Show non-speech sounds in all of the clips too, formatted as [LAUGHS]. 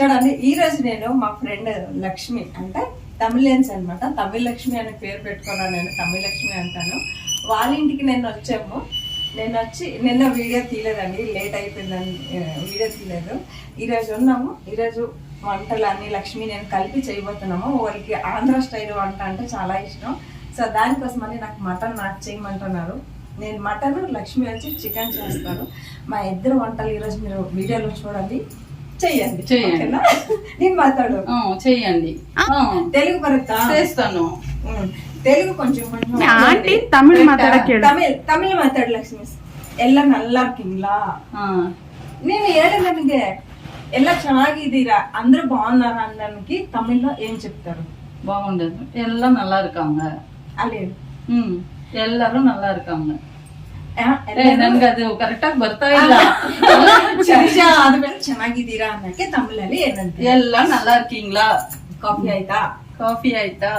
చూడండి ఈ రోజు నేను మా ఫ్రెండ్ లక్ష్మి అంటే తమిళన్స్ అనమాట తమిళ లక్ష్మి అనే పేరు పెట్టుకున్నాను నేను తమిళ లక్ష్మి అంటాను. వాళ్ళ ఇంటికి నేను వచ్చాము. నేను వచ్చి నిన్న వీడియో తీయలేదండి లేట్ అయిపోయిందని వీడియో తీయలేదు. ఈరోజు ఉన్నాము. ఈరోజు వంటలన్నీ లక్ష్మి నేను కలిపి చేయబోతున్నాము. వాళ్ళకి ఆంధ్ర స్టైల్ వంట అంటే చాలా ఇష్టం. సో దానికోసమని నాకు మటన్ నాకు చేయమంటున్నారు. నేను మటన్ లక్ష్మి వచ్చి చికెన్ చేస్తాను. మా ఇద్దరు వంటలు ఈరోజు మీరు వీడియోలో చూడండి. చెయ్యండి. చెయ్యండి. నేను మాట్లాడు చెయ్యండి. తెలుగు చేస్తాను. తెలుగు కొంచెం కొంచెం తమిళ తమిళ్ మాట్లాడకేడు ఎల్ల ತಮಿಳ್ ಮಾತಾಡು ಲಕ್ಷ್ಮಿ ಎಲ್ಲ నేను ఏడు ನನಗೆ ಎಲ್ಲ ಚೆನ್ನಾಗಿದ್ದೀರಾ అందరూ బాగున్నారా అనడానికి తమిళ్ళో ఏం చెప్తారు? బాగుండదు. ఎలా నల్లా ఇరుకాంగ అలేదు ఎల్లరూ నల్లా ఇరుకాంగ ಕರೆಕ್ಟಾಗಿ ಬರ್ತಾ ಇಲ್ಲ ಚರ್ಚಾ ಆದ್ಮೇಲೆ ಚೆನ್ನಾಗಿದ್ದೀರಾ ಅನ್ನಕ್ಕೆ ತಮಿಳಲ್ಲಿ ಏನಂತ ಎಲ್ಲ ನಲ್ಲಾ ಇರ್ಕೀಂಗ್ಲಾ ಕಾಫಿ ಆಯ್ತಾ ಕಾಫಿ ಆಯ್ತಾ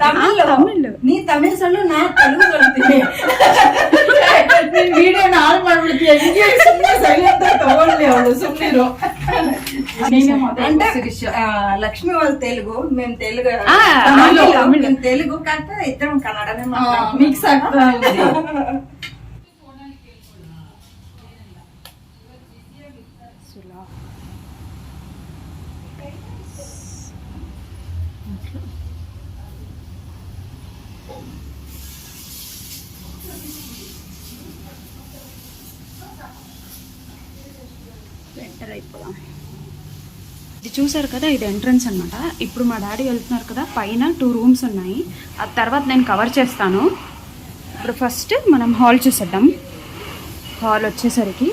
ತಮಿಳು ತಮಿಳು ನೀ ತಮಿಳ್ ಸಣ್ಣ ನಾ ತೆಲುಗು ಬರ್ತೀನಿ ವಿಡಿಯೋನ ಹಾಳು ಮಾಡ್ಬಿಡ್ತೀಯ ಹಿಂಗೆ ಸುಮ್ಮನೆ ಸೈಲೆಂಟ್ ತಗೊಳ್ಳಿ ಅವಳು ಸುಮ್ಮನಿರು అంటే లక్ష్మి ತೆಲುಗು తెలుగు ತೆಲುಗು తెలుగు తెలుగు కాకపోతే ఇద్దరం కన్నడనే మిక్స్ ఎంటర్ అయిపోదాం. ఇది చూసారు కదా ఇది ఎంట్రన్స్ అనమాట ఇప్పుడు మా డాడీ వెళ్తున్నారు కదా పైన టూ రూమ్స్ ఉన్నాయి. ఆ తర్వాత నేను కవర్ చేస్తాను. ఇప్పుడు ఫస్ట్ మనం హాల్ చూసేద్దాం. హాల్ వచ్చేసరికి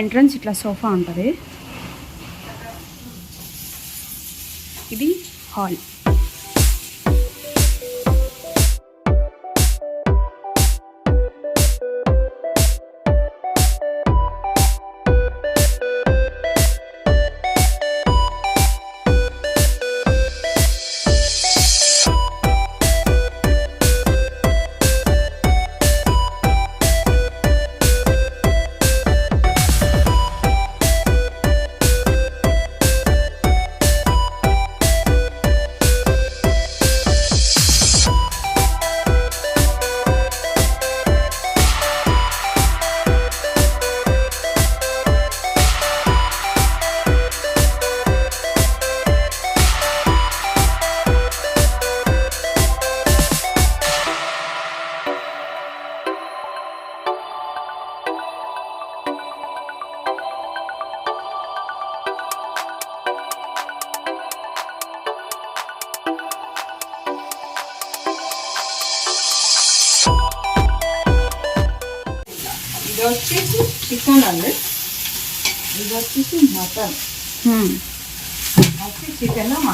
ఎంట్రన్స్ ఇట్లా సోఫా ఉంటుంది. ఇది హాల్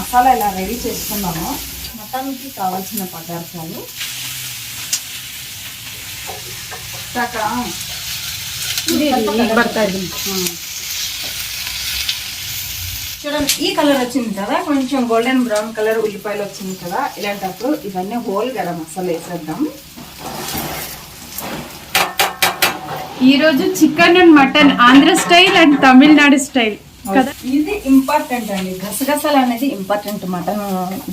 మసాలా ఇలా రెడీ చేసుకున్నాము. మటన్కి కావాల్సిన పదార్థాలు. చూడండి ఈ కలర్ వచ్చింది కదా కొంచెం గోల్డెన్ బ్రౌన్ కలర్ ఉల్లిపాయలు వచ్చింది కదా ఇలాంటప్పుడు ఇవన్నీ హోల్ కదా మసాలా వేసేద్దాం. ఈరోజు chicken and mutton Andhra style and Tamil Nadu style. కదా. ఇది ఇంపార్టెంట్ అండి. గసగసాలు అనేది important mutton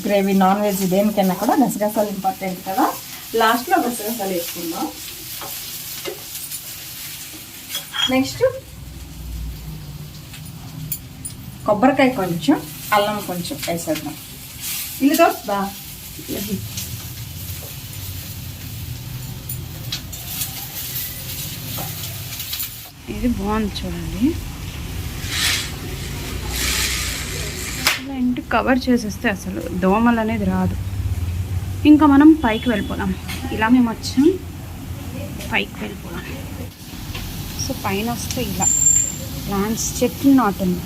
gravy non veg దేనికైనా కూడా గసగసాలు ఇంపార్టెంట్ కదా. లాస్ట్లో గసగసాలు వేసుకుందాం. నెక్స్ట్ కొబ్బరికాయ కొంచెం అల్లం కొంచెం వేసేద్దాం. ఇది దోస్తా ఇది బాగుంది చూడండి. టెంట్ కవర్ చేసేస్తే అసలు దోమలు అనేది రాదు. ఇంకా మనం పైకి వెళ్ళిపోదాం. ఇలా మేము వచ్చాం. పైకి వెళ్ళిపోదాం. సో పైన వస్తే ఇలా. ప్లాంట్స్ చెట్లు నాటుంది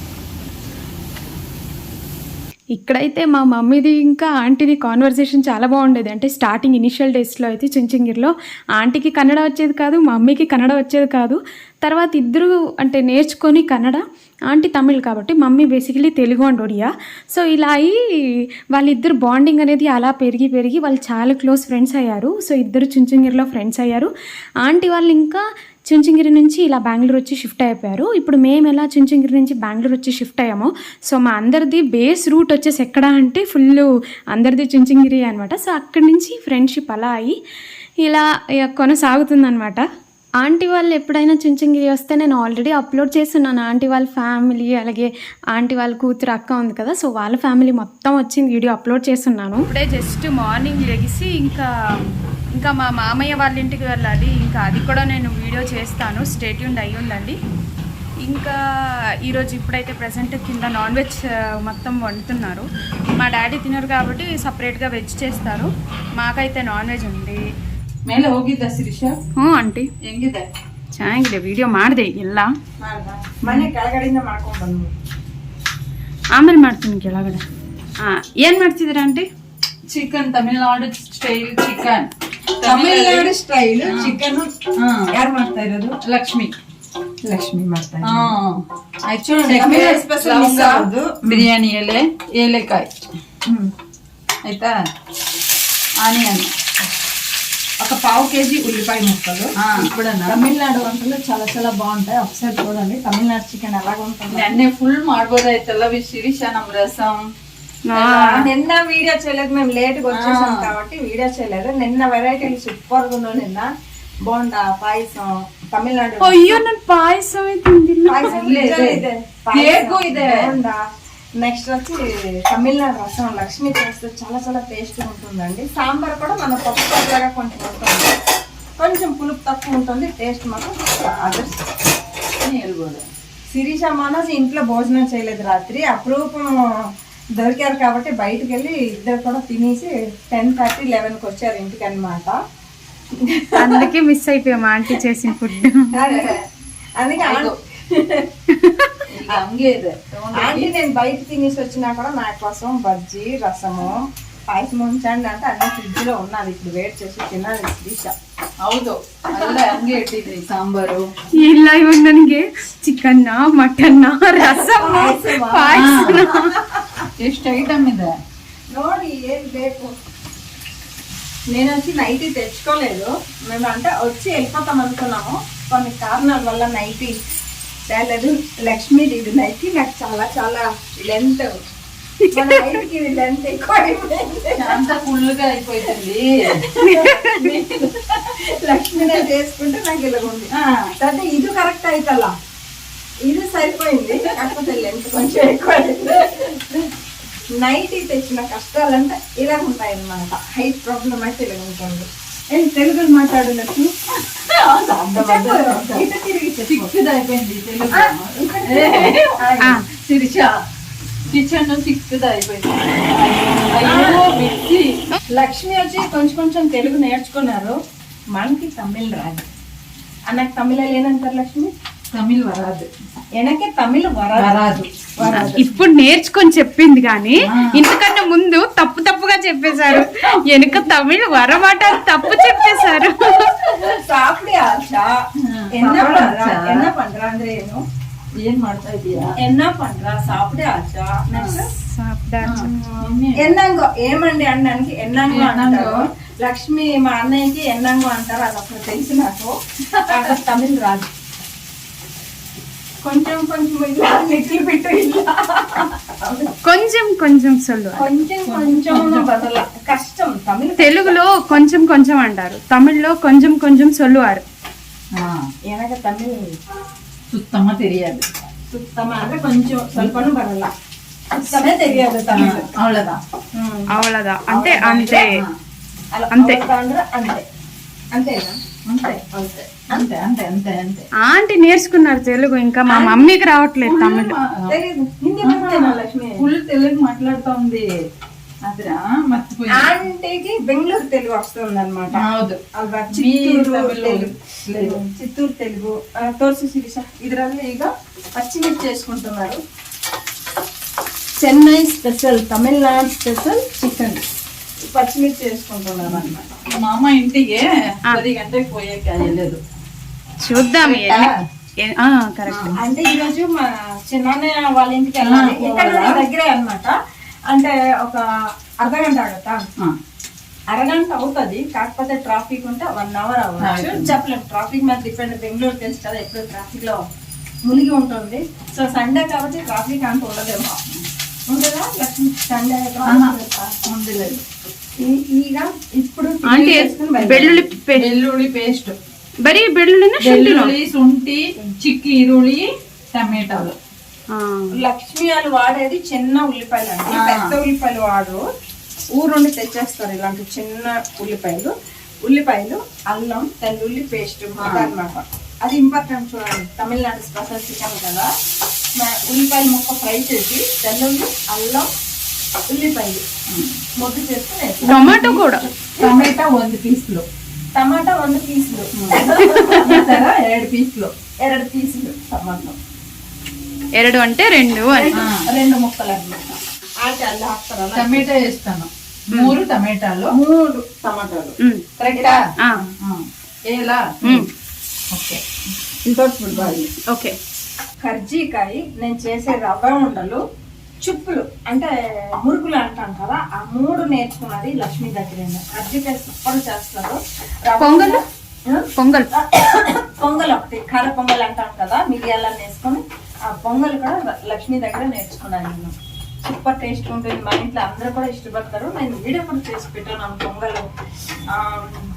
ఇక్కడైతే మా మమ్మీది ఇంకా ఆంటీది కాన్వర్సేషన్ చాలా బాగుండేది. అంటే స్టార్టింగ్ ఇనిషియల్ డేస్లో అయితే చించింగిరిలో ఆంటీకి కన్నడ వచ్చేది కాదు మమ్మీకి కన్నడ వచ్చేది కాదు. తర్వాత ఇద్దరు అంటే నేర్చుకొని కన్నడ ఆంటీ తమిళ్ కాబట్టి mummy basically Telugu and Odia. So ఇలా అయ్యి వాళ్ళిద్దరు బాండింగ్ అనేది అలా పెరిగి పెరిగి వాళ్ళు చాలా క్లోజ్ ఫ్రెండ్స్ అయ్యారు. సో ఇద్దరు చుంచుంగిరిలో ఫ్రెండ్స్ అయ్యారు. ఆంటీ వాళ్ళు ఇంకా చుంచంగిరి నుంచి ఇలా బెంగళూరు వచ్చి షిఫ్ట్ అయిపోయారు. ఇప్పుడు మేము ఎలా చుంచంగిరి నుంచి బెంగళూరు వచ్చి షిఫ్ట్ అయ్యామో సో మా అందరిది బేస్ రూట్ వచ్చేసి ఎక్కడ అంటే ఫుల్ అందరిది చుంచంగిరి అనమాట సో అక్కడి నుంచి ఫ్రెండ్షిప్ అలా అయ్యి ఇలా కొనసాగుతుందనమాట ఆంటీ వాళ్ళు ఎప్పుడైనా చించంగిరి వస్తే నేను ఆల్రెడీ అప్లోడ్ చేస్తున్నాను. ఆంటీ వాళ్ళ ఫ్యామిలీ అలాగే ఆంటీ వాళ్ళ కూతురు అక్క ఉంది కదా సో వాళ్ళ ఫ్యామిలీ మొత్తం వచ్చింది వీడియో అప్లోడ్ చేస్తున్నాను. ఇప్పుడే జస్ట్ మార్నింగ్ లెగిసి ఇంకా ఇంకా మా మామయ్య వాళ్ళ ఇంటికి వెళ్ళాలి. ఇంకా అది కూడా నేను వీడియో చేస్తాను. స్టేట్యూన్ అయ్యి ఉండండి. ఇంకా ఈరోజు ఇప్పుడైతే ప్రజెంట్ కింద నాన్ వెజ్ మొత్తం వండుతున్నారు. మా డాడీ తినరు కాబట్టి సపరేట్గా వెజ్ చేస్తారు. మాకైతే నాన్ వెజ్ ఉంది. ಮೇಲೆ ಹೋಗಿದ್ದ ಶಿರೀಷ? ಹ್ಞೂ ಆಂಟಿ. ಹೆಂಗಿದೆ? ಚೆನ್ನಾಗಿದೆ ವಿಡಿಯೋ ಮಾಡಿದೆ ಎಲ್ಲ? ಮನೆ ಕೆಳಗಡೆಯಿಂದ ಮಾಡ್ಕೊಂಡು ಆಮೇಲೆ ಮಾಡ್ತೀನಿ ಕೆಳಗಡೆ. ಹಾಂ ಏನು ಮಾಡ್ತಿದ್ದೀರಾ aunty? Chicken Tamil Nadu style chicken. Tamil Nadu style chicken ಹಾ. ಯಾರು ಮಾಡ್ತಾ ಇರೋದು? ಲಕ್ಷ್ಮಿ. ಲಕ್ಷ್ಮಿ ಮಾಡ್ತಾ. ಬಿರಿಯಾನಿ ಎಲೆ ಏಲೆಕಾಯಿ. ಆಯ್ತಾ? ಆನಿಯನ್. ఒక పావు కేజీ ఉల్లిపాయ ముక్కలు. ఇప్పుడు తమిళనాడు వంటలు చాలా చాలా బాగుంటాయి. ఒకసారి చూడండి. తమిళనాడు చికెన్ ఎలా ఉంటుంది అన్నీ ఫుల్ మాడబోదైతల్లో శిరీష శిరీషనం రసం. నిన్న వీడియో చేయలేదు. మేము లేట్గా వచ్చేసాం కాబట్టి వీడియో చేయలేదు. నిన్న వెరైటీలు సూపర్గా నిన్న. బోండా పాయసం. తమిళనాడు అయ్యో పాయసం ఇదే. నెక్స్ట్ వచ్చి తమిళనాడు రసం. లక్ష్మీ చేస్తే చాలా చాలా టేస్ట్ ఉంటుందండి. సాంబార్ కూడా మన పప్పు చల్లగా కొంచెం వస్తుంది కొంచెం పులుపు తక్కువ ఉంటుంది టేస్ట్ మాకు ఆదర్శ వెళ్ళిపోదు శిరీష మనోజ్ ఇంట్లో భోజనం చేయలేదు రాత్రి. అప్రూపం దొరికారు కాబట్టి బయటకు వెళ్ళి ఇద్దరు కూడా తినేసి టెన్ థర్టీ లెవెన్కి వచ్చారు ఇంటికి అనమాట అందుకే మిస్ అయిపోయాం ఆంటీ చేసిన ఫుడ్ అందుకే ఆంటీ నేను బయట తినేసి వచ్చినా కూడా నా కోసం బజ్జీ రసము పాయసం ఉంచండి అంటే అన్ని ఫ్రిడ్జ్ లో ఉన్నది ఇప్పుడు వేడి చేసి తినాలి శిరీష ಹೌದು ಅಲ್ಲ ಹಂಗೆ ಇಟ್ಟಿದ್ರಿ ಸಾಂಬಾರು ಇಲ್ಲ ಇವಾಗ ನನಗೆ ಚಿಕನ್ನ ಮಟನ್ನ ರಸಮ್ ಪಾಯಸವಾ? ಪಾಯಸ ಎಷ್ಟು ಐಟಮ್ ಇದೆ ನೋಡಿ ఏది ಬೇಕು నేను వచ్చి నైటీ తెచ్చుకోలేదు మేము అంటే వచ్చి వెళ్ళిపోతాం అనుకున్నాము కొన్ని కారణాల వల్ల నైటీ తేలేదు లక్ష్మీ ఇది నైటీ నాకు చాలా చాలా లెంత్ అయిపోయింది అంత ఫుల్గా అయిపోతుంది లక్ష్మీనే చేసుకుంటే నాకు ఇలా ఉంది. అంటే ఇది కరెక్ట్ అయితల్లా. ఇది సరిపోయింది కాకపోతే లెంత్ కొంచెం ఎక్కువ నైట్ తెచ్చిన కష్టాలంటే ఇలా ఉంటాయి అన్నమాట హైట్ ప్రాబ్లం అయితే ఇలా ఉంటుంది. ఏం తెలుగులో మాట్లాడు లక్ష్మి? ఇటు తిరిగి చెప్పు. చిక్కుది అయిపోయింది తెలుగు కిచెన్ సిక్స్త్ అయిపోయింది. అయ్యో మిర్చి. లక్ష్మి వచ్చి కొంచెం కొంచెం తెలుగు నేర్చుకున్నారు. మనకి తమిళ్ రాదు. నాకు తమిళ లేనంటారు లక్ష్మి? తమిళ్ వరాదు. ఎనకే తమిళ్ వరాదు. ఇప్పుడు నేర్చుకొని చెప్పింది కానీ ఇంతకన్నా ముందు తప్పు తప్పుగా చెప్పేశారు. వెనుక తమిళ్ వరమాట తప్పు చెప్పేశారు. ఎన్న పండ్రా ఎన్న ಏನು ಏನ್ ಮಾಡ್ತಾ ಇದೀಯಾ ఎన్న పండ్ర సాపిడే ఆచ నెక్స్ట్ ನಿನ್ನೆ ఎన్నంగో ఏమండి అనడానికి ఎన్నంగో ఎన్నంగో. అంటారు లక్ష్మి మా అన్నయ్యకి ఎన్నంగో అంటారు అది అప్పుడు తెలిసి నాకు నాకు తమిళ్ రాదు కొంచెం కొంచెం ఇలా లిటిల్ బిట్ ఇలా కొంచెం కొంచెం సొల్లు కొంచెం కొంచెం బదల కష్టం తమిళ్ తెలుగులో కొంచెం కొంచెం అంటారు తమిళ్లో కొంచెం కొంచెం సొల్లువారు ಹಾ ఎనక తమిళ్ சுத்தமா தெரியாது சுத்தமா ಅಂದ್ರೆ கொஞ்சம் ಸ್ವಲ್ಪನೂ ಬರಲ್ಲ சுத்தமே தெரியாது அவ்வளவுதான் அவ்வளவுதான் అంతే అంతే అంతే అంతే అంతే ఆంటీ నేర్చుకున్నారు తెలుగు ఇంకా మా మమ్మీకి రావట్లేదు తమిళ ఫుల్ తెలుగు మాట్లాడుతూ ఉంది ఆంటీకి బెంగళూరు తెలుగు వస్తుంది అనమాట చిత్తూరు తెలుగు. తోర్సు శిరీష. ఇద్దరు ఇక పచ్చిమిర్చి చేసుకుంటున్నారు. Chennai special Tamil Nadu special chicken. పచ్చిమిర్చి చేసుకుంటున్నారు అనమాట మా అమ్మ ఇంటికి పది గంటలకు పోయే కాదు చూద్దాం అంటే ఈరోజు మా చిన్న వాళ్ళ ఇంటికి వెళ్ళాలి. దగ్గరే అనమాట అంటే ఒక అర్ధగంట ఆడతా అరగంట అవుతుంది కాకపోతే ట్రాఫిక్ ఉంటే వన్ అవర్ అవ్వచ్చు. చెప్పలేము ట్రాఫిక్ మీద డిపెండ్ బెంగళూరు తెలుసు కదా ఎప్పుడు ట్రాఫిక్లో మునిగి ఉంటుంది. సో సండే కాబట్టి ట్రాఫిక్ అంత ఉండదేమో. ఉండదా? లక్ష్మి సండే ఉండలేదు. ಈಗ ఇప్పుడు వెల్లుల్లి పేస్ట్. బరీ ಬರೀ ಬೆಳ್ಳುಳ್ಳಿ ಶುಂಠಿ చిక్కి ಈರುಳ್ಳಿ ಟೊಮೆಟೊ లక్ష్మి వాళ్ళు వాడేది చిన్న ఉల్లిపాయలు అండి ఆ. పెద్ద ఉల్లిపాయలు వాడరు ఊరు నుండి తెచ్చేస్తారు ఇలాంటి చిన్న ఉల్లిపాయలు ఉల్లిపాయలు అల్లం తెల్లుల్లి పేస్ట్ అన్నమాట అది ఇంపార్టెంట్ చూడండి తమిళనాడు స్పెషల్ చికెన్ కదా మ- ఉల్లిపాయలు ముక్క ఫ్రై చేసి తెల్లుల్లి అల్లం ఉల్లిపాయలు ముద్దు చేసుకుని వేస్తాం. ಟೊಮಾಟೊ ಕೂಡ టమాటా వంద పీసులు టమాటా వంద పీసులు [LAUGHS] చూసారా? ಎರಡು పీసులు ಎರಡು పీసులు టమాటా ఎరడు అంటే రెండు రెండు ముక్కలు అనమాట టమాటా వేస్తాను మూడు టమాటాలు మూడు టమాటాలు కరెక్టా ఎలా ఓకే ఓకే కర్జీకాయ నేను చేసే రవ్వ ఉండలు చుప్పులు అంటే మురుకులు అంటాం కదా ఆ మూడు నేర్చుకున్నది లక్ష్మీ దగ్గర కర్జీకాయ సూపర్ చేస్తారు పొంగల్ పొంగల్ పొంగల్ ఒకటి కర పొంగల్ అంటాం కదా మిరియాలను వేసుకొని ఆ పొంగల్ కూడా లక్ష్మి దగ్గర నేర్చుకున్నాను నేను. సూపర్ టేస్ట్ ఉంటుంది. మా ఇంట్లో అందరూ కూడా ఇష్టపడతారు. నేను వీడియో కూడా చేసి పెట్టాను పొంగల్.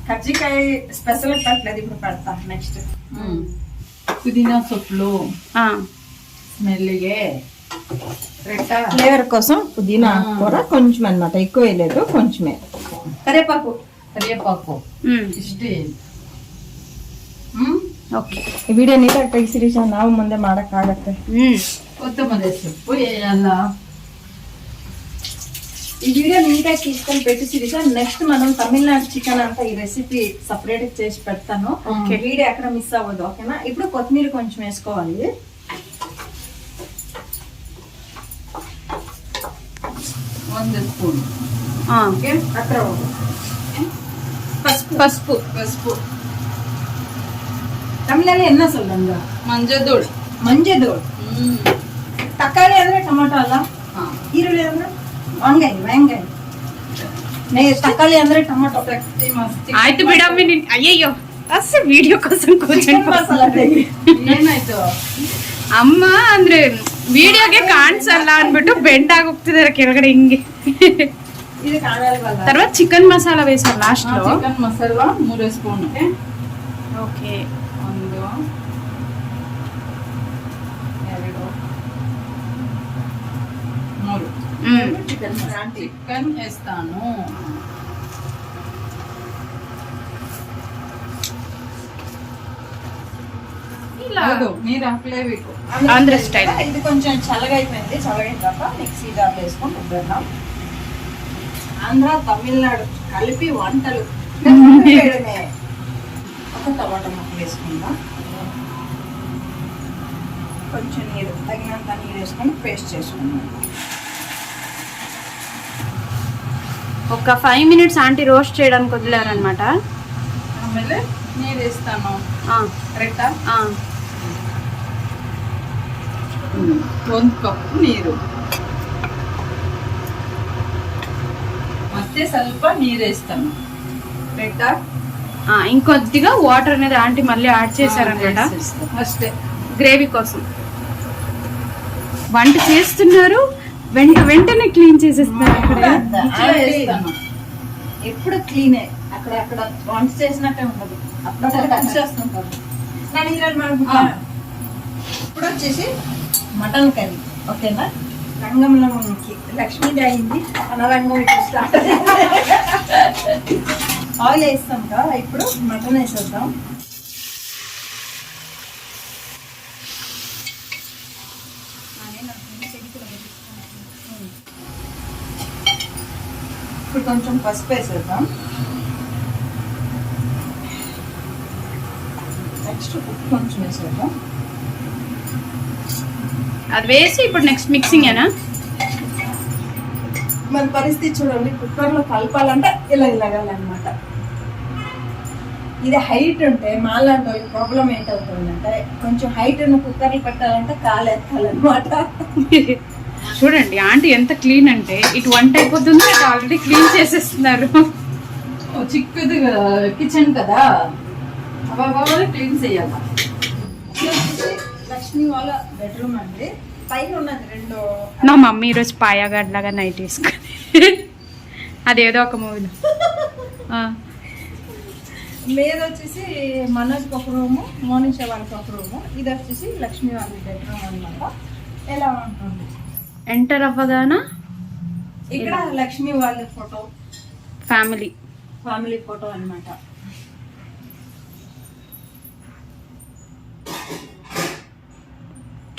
కజ్జికాయ స్పెషల్ పెట్టలేదు. ఇప్పుడు పెడతాను నెక్స్ట్. పుదీనా సొప్పులు స్మెల్గే ఫ్లేవర్ కోసం పుదీనా కూడా కొంచెం అనమాట ఎక్కువ వేయలేదు కొంచెమే. కరివేపాకు. కరివేపాకు. ఇష్ట. ಓಕೆ ಈ ವಿಡಿಯೋ ನೀಟಾಗಿ ತೆಗಿಸಿರಿ ನಾವು ಮುಂದೆ ಮಾಡಕ್ಕಾಗತ್ತೆ ಹ್ಮ್ ಕೊತ್ತಂಬರಿ ಸೊಪ್ಪು ಎಲ್ಲ ఈ వీడియో నీట్గా తీసుకొని పెట్టిసిరి సార్ నెక్స్ట్ మనం తమిళనాడు చికెన్ అంతా ఈ రెసిపీ సపరేట్ చేసి పెడతాను Okay. వీడియో ఎక్కడ మిస్ అవ్వదు ఓకేనా ఇప్పుడు కొత్తిమీర కొంచెం వేసుకోవాలి ಒಂದು ಸ್ಪೂನ್ ఆ, ఓకే అక్కడ పసుపు పసుపు ಪಸುಪು ತಮಿಳಲ್ಲಿ ಎನ್ನ சொல்லுங்க ಮಂಜದೂಳ್ ಮಂಜದೋಳ್ ಹ್ಮ್ ತರಕಾರಿ ಅಂದ್ರೆ ಟೊಮೊಟೊ ಅಲ್ಲ ಹಾ ಈರುಳ್ಳಿ ಅಂದ್ರೆ ವಂಗಾಯಿ ವಂಗಾಯಿ ನೇ ತರಕಾರಿ ಅಂದ್ರೆ ಟೊಮೊಟೊ ಶಕ್ತಿ ಮಸ್ತಿ ಆಯ್ತು ಬಿಡಮ್ಮಿ ನಿನ್ ಅಯ್ಯಯ್ಯೋ ಅಸ್ ವಿಡಿಯೋ కోసం ಕೂತ್ಕೊಂಡು ಚಿಕನ್ ಮಸಾಲ ತೆಗಿ ಏನಾಯ್ತು ಅಮ್ಮ ಅಂದ್ರೆ ವಿಡಿಯೋಗೆ ಕಾಣಿಸಲ್ಲ ಅಂದ್ಬಿಟ್ಟು ಬೆಂಡ್ ಆಗಿ ಹೋಗ್ತಿದಾರೆ ಕೆಳಗಡೆ ಹಿಂಗೆ ఇది కానాలి తర్వాత చికెన్ మసాలా వేసాం లాస్ట్ లో ಚಿಕನ್ ಮಸಾಲ ಮೂರು ಸ್ಪೂನ್ ఓకే చికెన్ వేస్తాను. మీరు అప్లేవి ఆంధ్ర ఇది కొంచెం చల్లగా అయిపోయింది. చల్లగైన తర్వాత మిక్సీ జార్ వేసుకొని రుబ్బేద్దాం. ఆంధ్ర తమిళనాడు కలిపి వంటలు. [LAUGHS] ఒక టమాటా ముక్క వేసుకుందాం. కొంచెం నీరు తగినంత నీరు వేసుకొని పేస్ట్ చేసుకుందాం. ఒక ఫైవ్ మినిట్స్ ఆంటీ రోస్ట్ చేయడానికి వదిలేరనమాట కప్పు నీరు ఇంకొద్దిగా వాటర్ అనేది ఆంటీ మళ్ళీ యాడ్ చేశారనమాట ఫస్ట్ గ్రేవీ కోసం. వంట చేస్తున్నారు. వెంట వెంటనే క్లీన్ చేసేస్తున్నారు అక్కడ. ఎప్పుడు క్లీనే. అక్కడ అక్కడ వంట చేసినట్టే ఉండదు. అప్పుడప్పుడు టచ్ చేస్తుంటారు. ఇప్పుడు వచ్చేసి మటన్ కర్రీ. ఓకేనా? రంగంలో మనకి లక్ష్మీది అయింది అనరంగం ఇప్పుడు స్టార్ట్. [LAUGHS] ఆయిల్ వేస్తాం కదా ఇప్పుడు మటన్ వేసేద్దాం. ఇప్పుడు కొంచెం పసుపు వేసేద్దాం నెక్స్ట్ ఉప్పు కొంచెం వేసేద్దాం అది వేసి ఇప్పుడు నెక్స్ట్ మిక్సింగ్ ఏనా మన పరిస్థితి చూడండి కుక్కర్లో కలపాలంటే ఇలా ఇలాగాలన్నమాట ఇది హైట్ ఉంటే మాలాంటి ప్రాబ్లం ఏంటవుతుందంటే కొంచెం హైట్ ఉన్న కుక్కర్లు పెట్టాలంటే కాలు ఎత్తాలన్నమాట చూడండి ఆంటీ ఎంత క్లీన్ అంటే ఇటు వంట అయిపోతుంది ఇటు ఆల్రెడీ క్లీన్ చేసేస్తున్నారు. చిక్కది కిచెన్ కదా? అవి క్లీన్ చేయాలి? లక్ష్మి వాళ్ళ బెడ్రూమ్ అండి. పైన ఉన్నది రెండు నా మమ్మీ ఈరోజు పాయాగడ్లాగా నైట్ వేసుకుంది. అదేదో ఒక మూవీలో మీద వచ్చేసి మనోజ్కి ఒక రూము మోనిషా వాళ్ళకి ఒక రూము ఇది వచ్చేసి లక్ష్మి వాళ్ళ బెడ్రూమ్ అన్నమాట. ఎలా ఉంటుంది? ఎంటర్ అవ్వగాన? ఇక్కడ లక్ష్మి వాళ్ళ ఫోటో. ఫ్యామిలీ ఫ్యామిలీ ఫోటో అన్నమాట.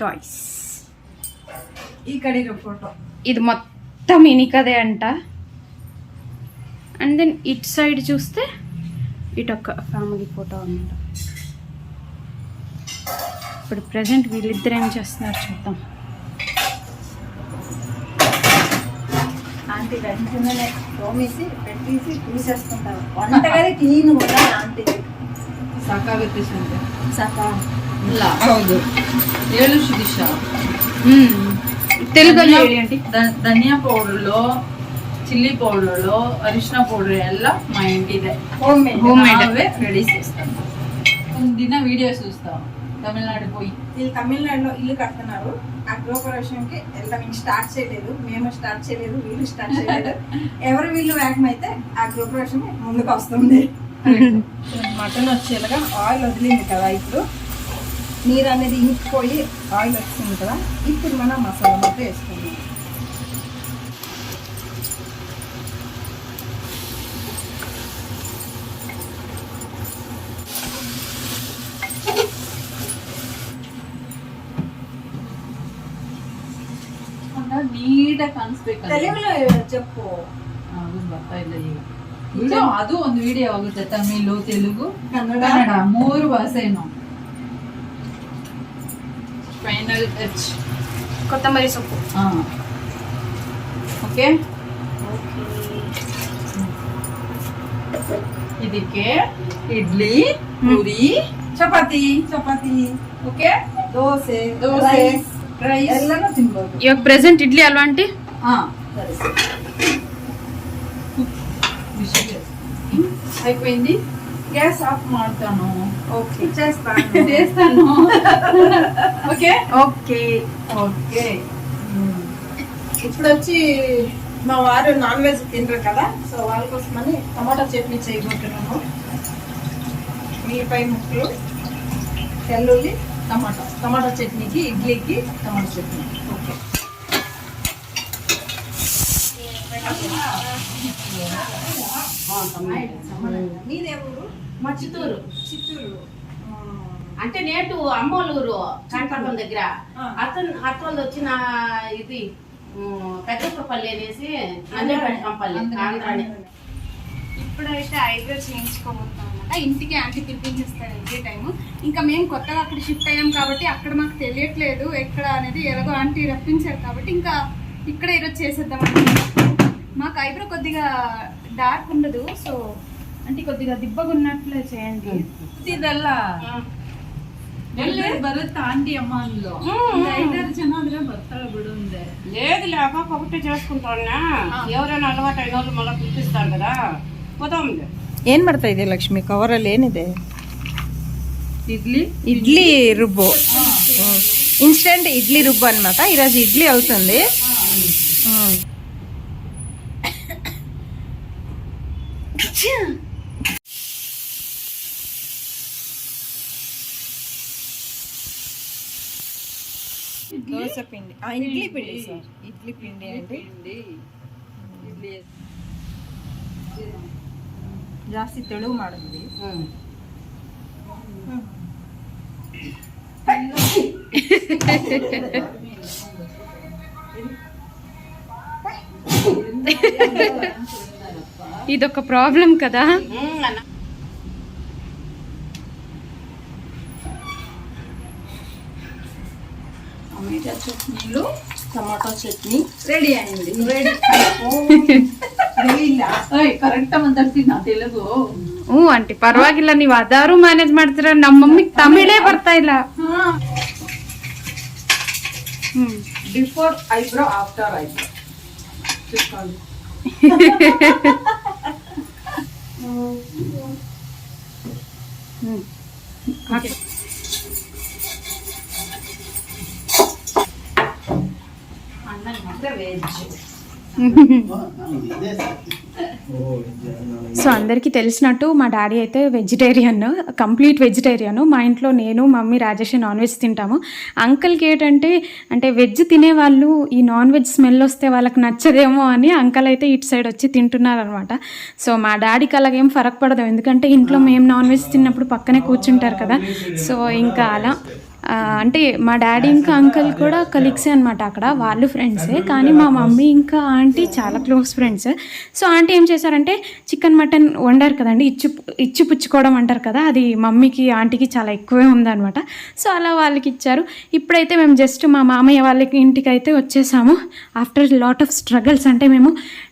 టాయ్స్ ఇక్కడ ఫోటో. ఇది మొత్తం ఇనికదే అంట. అండ్ దెన్ ఇట్ సైడ్ చూస్తే ఇటు ఒక ఫ్యామిలీ ఫోటో అనమాట ఇప్పుడు ప్రజెంట్ వీళ్ళిద్దరు చేస్తున్నారు చూద్దాం. ఆంటీ వెంటనే తోమేసి పెట్టేసి తీసేసుకుంటారు వంటగది క్లీన్ కూడా ఆంటీ ಸಾಕಾಗುತ್ತೆ ವ್ಯತ್ಯಾಸ సకా ಇಲ್ಲ ಹೌದು ಏಳು ಶಿರೀಷ తెలుగులో ఏంటి ದ- ಧನಿಯಾ ಪೌಡರ್ಲು చిల్లీ పౌడర్లు అరిశిన పౌడర్ ಎಲ್ಲ మా ఇంటిదే హోమ్ మేడ్ Homemade. నావే రెడీ చేస్తాం కొన్ని దిన వీడియోస్ చూస్తాం తమిళనాడు పోయి వీళ్ళు తమిళనాడులో ఇల్లు కడుతున్నారు ఆ గృహప్రవేశం కి వెళ్ళడం స్టార్ట్ చేయలేదు మేము స్టార్ట్ చేయలేదు వీళ్ళు స్టార్ట్ చేయలేదు. ఎవరు వీళ్ళు వేగం అయితే ఆ గృహప్రవేశం ముందుకు వస్తుంది. [LAUGHS] మటన్ వచ్చేలాగా ఆయిల్ వదిలింది కదా ఇప్పుడు. నీరు అనేది ఇంకిపోయి ఆయిల్ వచ్చింది కదా. ఇప్పుడు మనం మసాలా మొత్తం వేసుకుందాం. ನೀಟಾಗಿ ಕಾಣಿಸ್ಬೇಕು ಚಪ್ಪು ಅದು ಬರ್ತಾ ಇಲ್ಲ ಈಗ. ವಿಡಿಯೋ ಅದು ಒಂದು ವಿಡಿಯೋ ಆಗುತ್ತೆ ತಮಿಳು ತೆಲುಗು ಕನ್ನಡ. ಮೂರು ಭಾಷೆನು ಫೈನಲ್ ಟಚ್ ಕೊತ್ತಂಬರಿ ಸೊಪ್ಪು. ಹಾಂ. ಓಕೆ? ಇದಕ್ಕೆ ಇಡ್ಲಿ ಪೂರಿ ಚಪಾತಿ ಚಪಾತಿ. ಓಕೆ? ದೋಸೆ ದೋಸೆ. ರೈಸ್ ఇడ్లీ ತಿನ್ಬೋದು ಇವಾಗ అయిపోయింది. గ్యాస్ ఆఫ్ మాడతాను ఓకే. చేస్తాను. [LAUGHS] చేస్తాను. ఓకే? ఓకే. ఓకే. ఇప్పుడు వచ్చి మా వారు నాన్ వెజ్ తినరు కదా సో వాళ్ళ కోసమని టమాటా చట్నీ చేయబోతున్నాము ఉల్లిపాయ ముక్కలు తెల్లుల్లి టమాటా. టమాటా చట్నీకి ఇడ్లీకి టమాటా చట్నీ. ఓకే. మీదే ఊరు? మా చిత్తూరు. చిత్తూరు. అంటే నేటు అమ్మోలూరు కాంటాపం దగ్గర. అతను అతను వచ్చిన ఇది పెద్దపల్లి అనేసి నందిపల్లి ఆంధ్రాని ఇప్పుడైతే ఐబ్రో చేయించుకోబోతాం అనమాట ఇంటికి ఆంటీ పిలిపించేస్తారు ఎవ్రీ టైం ఇంకా మేము కొత్తగా అక్కడ షిఫ్ట్ అయ్యాం కాబట్టి అక్కడ మాకు తెలియట్లేదు ఎక్కడ అనేది ఎలాగో ఆంటీ రప్పించారు కాబట్టి ఇంకా ఇక్కడ ఈరోజు చేసేద్దాం అనుకుంటున్నాం మాకు ఐబ్రో కొద్దిగా డార్క్ ఉండదు సో అంటే కొద్దిగా దిబ్బగా ఉన్నట్లు చేయండి ಇದೆಲ್ಲ ಎಲ್ಲಿ ಬರುತ್ತೆ ಆಂಟಿ ಅಮ್ಮ ಅಂದ್ಲು ಒಂದು ಐದಾರು ಜನ ಆದ್ರೆ ಬರ್ತಾಳೆ ಬಿಡು ಅಂದೆ లేదు లేక ఒకటి చేసుకుంటానా ఎవరైనా అలవాటు అయిన వాళ్ళు మళ్ళీ పిలిపిస్తారు కదా పోదాం ಏನ್ ಮಾಡ್ತಾ ಇದೆ ಲಕ್ಷ್ಮಿ ಕವರಲ್ಲಿ ಏನಿದೆ ఇడ్లీ ఇడ్లీ రుబ్బు ఇన్స్టెంట్ ఇడ్లీ రుబ్బు అనమాట ఈరోజు ఇడ్లీ అవుతుంది మ్మ్. దోశ పిండి ఆ, ఇడ్లీ పిండి సార్ ఇడ్లీ పిండి అంటే పిండి ఇడ్లీ ಜಾಸ್ತಿ ತೆಳು ಮಾಡಿದ್ವಿ [LAUGHS] ఇదొక ప్రాబ్లం కదా? టమాటా చట్నీలు టమాటా చట్నీ. రెడీ అయింది రెడీ కరెక్ట్ అందరికి నా తెలుగు. ಹ್ಞೂ ಆಂಟಿ ಪರವಾಗಿಲ್ಲ ನೀವು ಅದಾರು ಮ್ಯಾನೇಜ್ ಮಾಡ್ತೀರ ನಮ್ಮ ಮಮ್ಮಿಗೆ ತಮಿಳೇ ಬರ್ತಾ ಇಲ್ಲ ಹ್ಞೂ ಬಿಫೋರ್ ಐಬ್ರೋ ಆಫ್ಟರ್ ಐಬ್ರೋ ಹ್ಞೂ ಮಾತ್ರ ವೆಜ್ సో అందరికీ తెలిసినట్టు మా డాడీ అయితే వెజిటేరియన్ కంప్లీట్ వెజిటేరియన్ మా ఇంట్లో నేను మమ్మీ రాజేష్ నాన్ వెజ్ తింటాము. అంకల్కి ఏంటంటే అంటే వెజ్ తినే వాళ్ళు ఈ నాన్ వెజ్ స్మెల్ వస్తే వాళ్ళకి నచ్చదేమో అని అంకల్ అయితే ఇటు సైడ్ వచ్చి తింటున్నారు అనమాట సో మా డాడీకి అలాగేం ఫరక్ పడదు. ఎందుకంటే ఇంట్లో మేము నాన్ వెజ్ తిన్నప్పుడు పక్కనే కూర్చుంటారు కదా. సో ఇంకా అలా. అంటే మా డాడీ ఇంకా అంకుల్ కూడా కలీగ్సే అనమాట అక్కడ వాళ్ళు ఫ్రెండ్సే కానీ మా మమ్మీ ఇంకా ఆంటీ చాలా క్లోజ్ ఫ్రెండ్స్ సో ఆంటీ ఏం చేశారంటే చికెన్ మటన్ వండారు కదండి. ఇచ్చి ఇచ్చి పుచ్చుకోవడం అంటారు కదా అది మమ్మీకి ఆంటీకి చాలా ఎక్కువే ఉందన్నమాట. సో అలా వాళ్ళకి ఇచ్చారు. ఇప్పుడైతే మేము జస్ట్ మా మామయ్య వాళ్ళకి ఇంటికి అయితే వచ్చేసాము. ఆఫ్టర్ లాట్ ఆఫ్ స్ట్రగల్స్ అంటే మేము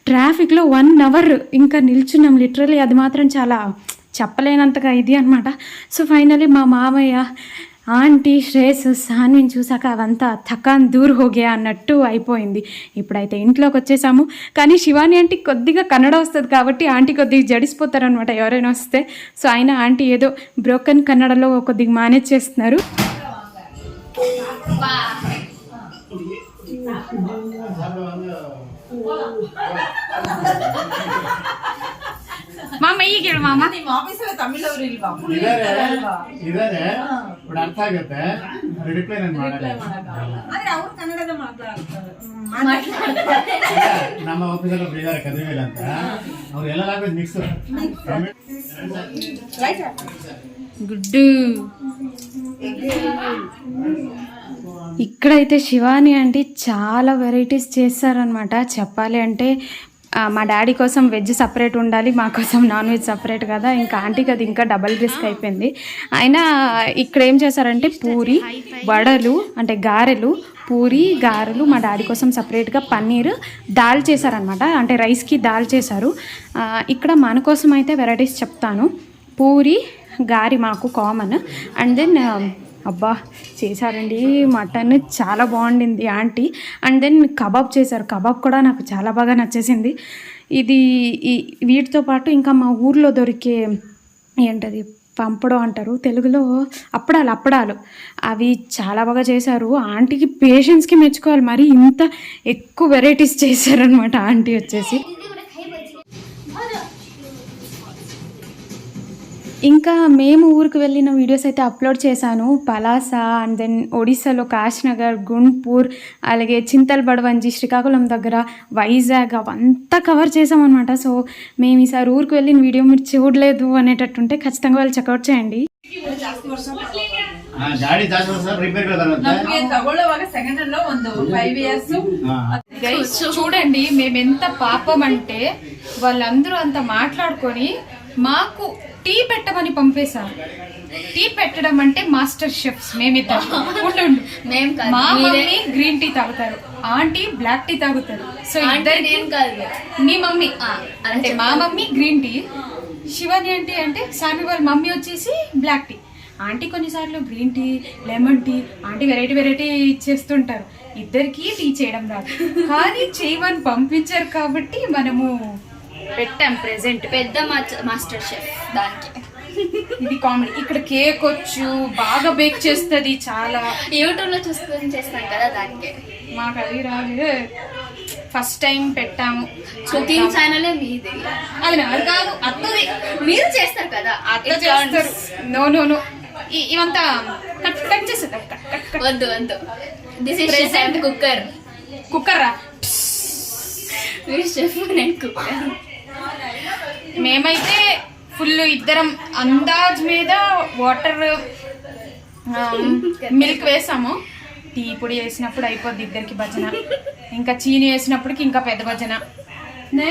ట్రాఫిక్లో వన్ అవర్ ఇంకా నిల్చున్నాం. లిటరలీ అది మాత్రం చాలా చెప్పలేనంతగా ఇది అనమాట సో ఫైనలీ మా మామయ్య ఆంటీ శ్రేయస్ సాన్విని చూసాక అవంతా థకాన్ దూర్ హోగే అన్నట్టు అయిపోయింది ఇప్పుడైతే ఇంట్లోకి వచ్చేసాము కానీ శివాని ఆంటీ కొద్దిగా కన్నడ వస్తుంది కాబట్టి ఆంటీ కొద్దిగా జడిసిపోతారనమాట ఎవరైనా వస్తే సో అయినా ఆంటీ ఏదో బ్రోకన్ కన్నడలో కొద్దిగా మేనేజ్ చేస్తున్నారు ಮಾಮ ಈಗ ಮಾಮ ನಿಮ್ಮ ಆಫೀಸಲ್ಲಿ ತಮಿಳವ್ರು ಇಲ್ವಾ ಇದಾರೆ ಇದಾರೆ ಬಟ್ ಅರ್ಥ ಆಗುತ್ತೆ ರಿಪ್ಲೈ ನಾನು ಮಾಡಲ್ಲ ಆದ್ರೆ ಅವ್ರು ಕನ್ನಡದ ಮಾತಾಡ್ತಾರೆ ಇಲ್ಲ, ನಮ್ಮ ಆಫೀಸಲ್ಲಿ ಒಬ್ರು ಇದಾರೆ ಕದಿಮೇಲೆ ಅಂತ ಅವ್ರು ಎಲ್ಲ ಲ್ಯಾಂಗ್ವೇಜ್ ಮಿಕ್ಸ್ గుడ్డు ఇక్కడైతే శివాని అంటే చాలా వెరైటీస్ చేస్తారనమాట చెప్పాలి అంటే ఆ, మా డాడీ కోసం వెజ్ సపరేట్ ఉండాలి మా కోసం నాన్ వెజ్ సపరేట్ కదా. ఇంకా ఆంటీకి అది ఇంకా డబల్ రిస్క్ అయిపోయింది. అయినా ఇక్కడ ఏం చేశారంటే పూరి వడలు అంటే గారెలు పూరి గారెలు మా డాడీ కోసం సపరేట్గా పన్నీర్ దాల్ చేశారనమాట అంటే రైస్కి దాల్ చేశారు. ఇక్కడ మన కోసం అయితే వెరైటీస్ చెప్తాను. పూరి గారి మాకు కామన్. అండ్ దెన్ అబ్బా చేశారండి. మటన్ చాలా బాగుండింది ఆంటీ. అండ్ దెన్ కబాబ్ చేశారు. కబాబ్ కూడా నాకు చాలా బాగా నచ్చేసింది. ఇది వీటితో పాటు ఇంకా మా ఊర్లో దొరికే ఏంటది? పంపడం అంటారు. తెలుగులో అప్పడాలు అప్పడాలు. అవి చాలా బాగా చేశారు. ఆంటీకి పేషెన్స్కి మెచ్చుకోవాలి. మరి ఇంత ఎక్కువ వెరైటీస్ చేశారనమాట ఆంటీ వచ్చేసి. ఇంకా మేము ఊరికి వెళ్ళిన వీడియోస్ అయితే అప్లోడ్ చేశాను. పలాస అండ్ దెన్ ఒడిస్సాలో కాశ్నగర్ గుంటూర్ అలాగే చింతల్బడవంజి శ్రీకాకుళం దగ్గర వైజాగ్ అవంతా కవర్ చేసామన్నమాట సో మేము ఈసారి ఊరికి వెళ్ళిన వీడియో మీరు చూడలేదు అనేటట్టుంటే ఖచ్చితంగా వాళ్ళు చెక్అవుట్ చేయండి. చూడండి మేము ఎంత పాపం అంటే వాళ్ళందరూ అంత మాట్లాడుకొని మాకు టీ పెట్టమని పంపేశారు. టీ పెట్టడం అంటే మాస్టర్ షెఫ్స్ మేమిద్దరం. ఉండు, ఉండు. మేం. మమ్మీ గ్రీన్ టీ తాగుతారు. ఆంటీ బ్లాక్ టీ తాగుతారు. సో నేను కాదు. మీ మమ్మీ. అంటే మా mummy green tea. Shivani aunty అంటే సామి వాళ్ళ మమ్మీ వచ్చేసి బ్లాక్ టీ. ఆంటీ కొన్నిసార్లు green tea lemon tea aunty variety variety ఇచ్చేస్తుంటారు ఇద్దరికి టీ చేయడం రాదు. కానీ చేయమని పంపించారు కాబట్టి మనము పెట్టాం ప్రెసెంట్ పెద్ద మాస్టర్ షెఫ్ దానికి. ఇది కామెడీ ఇక్కడ కేక్ వచ్చు బాగా బేక్ చేస్తుంది చాలా. యూట్యూబ్లో చూసుకొని చేస్తాం కదా దానికి. మాకు అది రాదు. ఫస్ట్ టైం పెట్టాము. కుకింగ్ ఛానల్ మీది. అది నాది కాదు అత్తది. మీరు చేస్తారు కదా అట్లా It చేస్తారు. నో నో నో ఇవంతా కట్ కట్ కట్ వద్దు వద్దు. This is. Chef cooker cooker రా? మీరు షెఫ్ నేను కుక్కర్ మేమైతే ఫుల్ ఇద్దరం అందాజ్ మీద వాటర్ మిల్క్ వేసాము టీ పొడి వేసినప్పుడు అయిపోద్ది ఇద్దరికి భజన ఇంకా చీని వేసినప్పటికి ఇంకా పెద్ద భజన నే?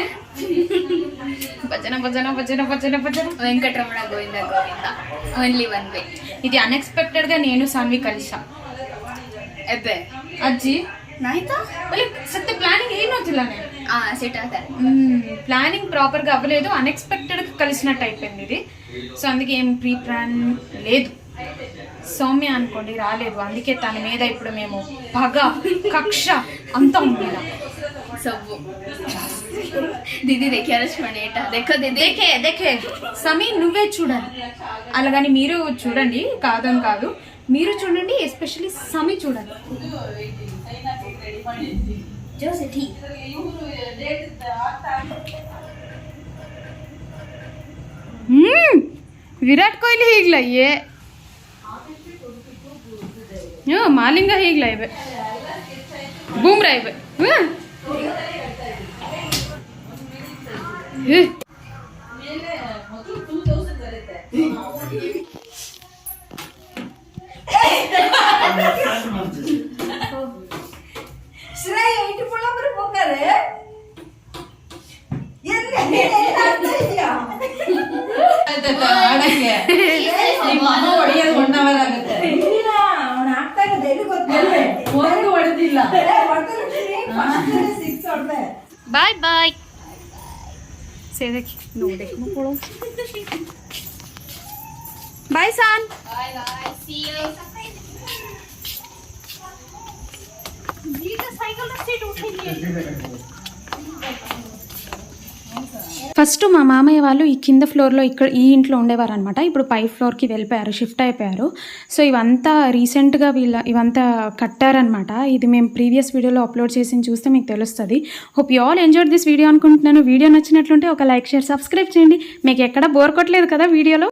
భజన భజన భజన భజన భజన Venkataramana Govinda Govinda only one way ఇది అన్ఎక్స్పెక్టెడ్ గా నేను సాన్వి కలిసా ಎಬ್ಬೆ ಅಜ್ಜಿ ನಾಯ್ತಾ ಸತ್ಯ ಪ್ಲಾನಿಂಗ್ ಏನೋತಿಲ್ಲ నేను ఆ సెట్ ప్రాపర్ ప్లానింగ్ ప్రాపర్గా అవ్వలేదు అన్ఎక్స్పెక్టెడ్ కలిసినట్టు అయిపోయింది ఇది. సో అందుకే ఏం ప్రీ ప్లాన్ లేదు. సౌమ్య అనుకోండి రాలేదు. అందుకే తన మీద ఇప్పుడు మేము పగ కక్ష అంతా ఉంది సవ్వు దీది దెక్కారచ్చుకోండి ఏటా? దేకే దేకే సమీ నువ్వే చూడాలి. అలాగని మీరు చూడండి కాదని కాదు. మీరు చూడండి ఎస్పెషల్లీ సమీ చూడాలి. ಹ್ಞೂ ವಿರಾಟ್ ಕೊಹ್ಲಿ ಹೀಗ್ಲ ಏ ಹ್ಞೂ ಮಾಲಿಂಗ ಹೀಗ್ಲ ಇವೆ ಬೂಮ್ರಾ ಇವೆ ಹ್ಞೂ ಶ್ರೇಯ ಇಟ್ಟು ಬರ ಹೋಗ್ತಾರೆ ಎಲ್ಲ ಹೋಗಾರೆ ಆಡಕ್ಕೆ ನಿಮ್ಮ ಅಮ್ಮ ಹೊಡೆಯೋದು ಒನ್ ಅವರ್ ಆಗುತ್ತೆ ಅವನು ಆಗ್ತಾ ಇರೋದು ಎಲ್ಲಿ ಎಲ್ಲಿ? ಒಂದು ಹೊಡೆದಿಲ್ಲ ಸಿಕ್ಸ್ ಹೊಡೆದೆ बाय बाय से देख नो देख नो पड़ो बाय सान बाय बाय सी यू जी का साइकिल सीट उठेगी ఫస్ట్ మా మామయ్య వాళ్ళు ఈ కింద ఫ్లోర్లో ఇక్కడ ఈ ఇంట్లో ఉండేవారు అనమాట ఇప్పుడు పై ఫ్లోర్కి వెళ్ళిపోయారు షిఫ్ట్ అయిపోయారు. సో ఇవంతా రీసెంట్గా వీళ్ళ ఇవంతా కట్టారనమాట ఇది మేము ప్రీవియస్ వీడియోలో అప్లోడ్ చేసి చూస్తే మీకు తెలుస్తుంది. Hope you all enjoy this video అనుకుంటున్నాను. వీడియో నచ్చినట్లుంటే ఒక లైక్ షేర్ సబ్స్క్రైబ్ చేయండి. మీకు ఎక్కడ బోర్ కొట్టలేదు కదా వీడియోలో?